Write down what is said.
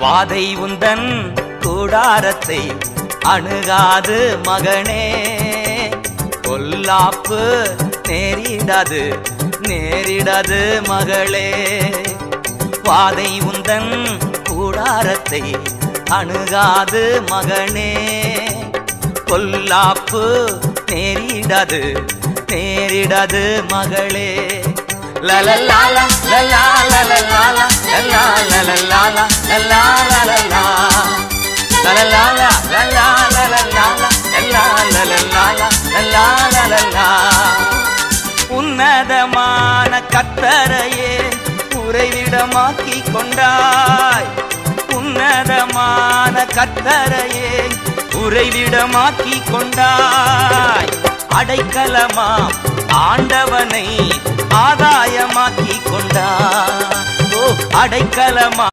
வாதை உந்தன் கூடாரத்தை அணுகாது மகனே. பொல்லாப்பு நேரிடாது நேரிடாது மகளே. வாதை உந்தன் கூடாரத்தை அணுகாது மகனே. பொல்லாப்பு நேரிடாது நேரிடாது மகளே. லலலாலா லலா லலா உன்னதமான கத்தரையே உறைவிடமாக்கி கொண்டாய் உன்னதமான கத்தரையே உறைவிடமாக்கி கொண்டாய் அடைக்கலமா ஆண்டவனை ஆதாயமாக்கி கொண்டாய் ஓ அடைக்கலமா